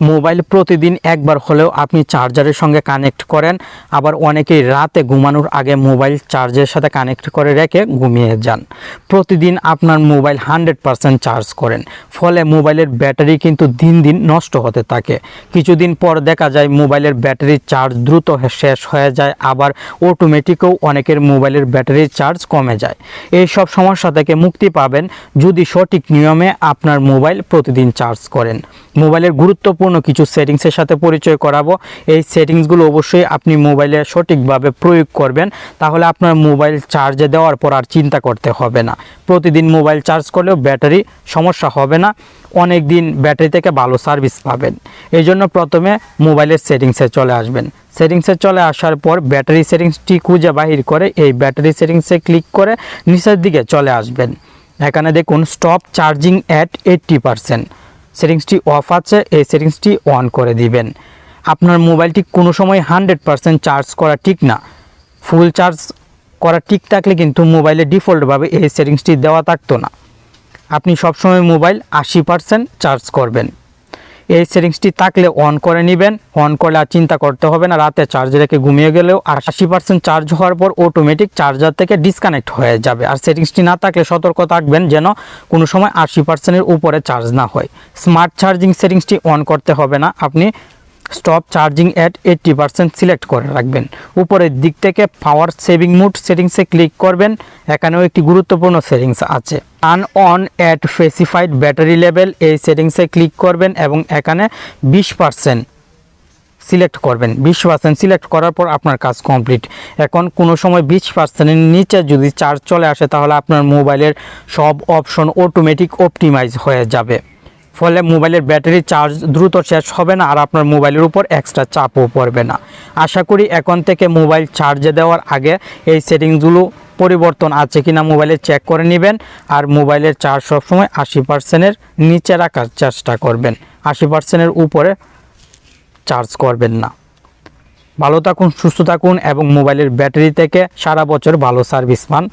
Mobile প্রতিদিন একবার হলেও আপনি চার্জারের সঙ্গে কানেক্ট করেন। আবার অনেকেই রাতে ঘুমানোর আগে মোবাইল চার্জের সাথে কানেক্ট করে রেখে ঘুমিয়ে যান। প্রতিদিন আপনার মোবাইল হান্ড্রেড পারসেন্ট চার্জ করেন। ফলে মোবাইলের ব্যাটারি কিন্তু দিন দিন নষ্ট হতে থাকে। কিছুদিন পর দেখা যায় মোবাইলের ব্যাটারির চার্জ দ্রুত শেষ হয়ে যায়। আবার অটোমেটিকও অনেকের মোবাইলের ব্যাটারির চার্জ কমে যায়। এই সব সমস্যা থেকে মুক্তি পাবেন যদি সঠিক নিয়মে আপনার মোবাইল প্রতিদিন চার্জ করেন। মোবাইলের গুরুত্বপূর্ণ কিছু সেটিংসের সাথে পরিচয় করাবো। এই সেটিংসগুলো অবশ্যই আপনি মোবাইলে সঠিকভাবে প্রয়োগ করবেন। তাহলে আপনার মোবাইল চার্জে দেওয়ার পর আর চিন্তা করতে হবে না। প্রতিদিন মোবাইল চার্জ করলেও ব্যাটারি সমস্যা হবে না। অনেক দিন ব্যাটারি থেকে ভালো সার্ভিস পাবেন। এই জন্য প্রথমে মোবাইলের সেটিংসে চলে আসবেন। সেটিংসে চলে আসার পর ব্যাটারি সেটিংসটি খুঁজে বাহির করে এই ব্যাটারি সেটিংসে ক্লিক করে নিচের দিকে চলে আসবেন। এখানে দেখুন stop charging at eighty percent সেটিংসটি off আছে, এই সেটিংসটি অন করে দিবেন। আপনার মোবাইলটি কোনো সময় হান্ড্রেড পারসেন্ট চার্জ করা ঠিক না। ফুল চার্জ করা ঠিক থাকলে কিন্তু মোবাইলে ডিফল্টভাবে এই সেটিংসটি দেওয়া থাকতো না। আপনি সবসময় মোবাইল আশি পারসেন্ট চার্জ করবেন। সেটিংসটি থাকলে অন করে নেবেন। অন করলে আর চিন্তা করতে হবে না, রাতে চার্জ রেখে ঘুমিয়ে গেলেও আর আশি পার্সেন্ট চার্জ হওয়ার পর অটোমেটিক চার্জার থেকে ডিসকানেক্ট হয়ে যাবে। আর সেটিংসটি না থাকলে সতর্ক থাকবেন যেন কোনো সময় আশি পার্সেন্টের উপরে চার্জ না হয়। স্মার্ট চার্জিং সেটিংসটি অন করতে হবে না। আপনি stop charging at eighty percent select করে রাখবেন। উপরের দিক থেকে পাওয়ার সেভিং মুড সেটিংসে ক্লিক করবেন। এখানেও একটি গুরুত্বপূর্ণ সেটিংস আছে। আন on at specified battery level এই সেটিংসে ক্লিক করবেন এবং এখানে বিশ পার্সেন্ট সিলেক্ট করবেন। বিশ পার্সেন্ট সিলেক্ট করার পর আপনার কাজ কমপ্লিট। এখন কোনো সময় বিশ পার্সেন্টের নিচে যদি চার্জ চলে আসে, তাহলে আপনার মোবাইলের সব অপশন অটোমেটিক অপটিমাইজ হয়ে যাবে। ফলে মোবাইলের ব্যাটারি চার্জ দ্রুত শেষ হবে না আর আপনার মোবাইলের উপর এক্সট্রা চাপও পড়বে না। আশা করি এখন থেকে মোবাইল চার্জে দেওয়ার আগে এই সেটিংসগুলো পরিবর্তন আছে কিনা মোবাইলে চেক করে নেবেন আর মোবাইলের চার্জ সবসময় আশি পার্সেন্টের নিচে রাখার চেষ্টা করবেন। আশি পার্সেন্টের উপরে চার্জ করবেন না। ভালো থাকুন, সুস্থ থাকুন এবং মোবাইলের ব্যাটারি থেকে সারা বছর ভালো সার্ভিস পান।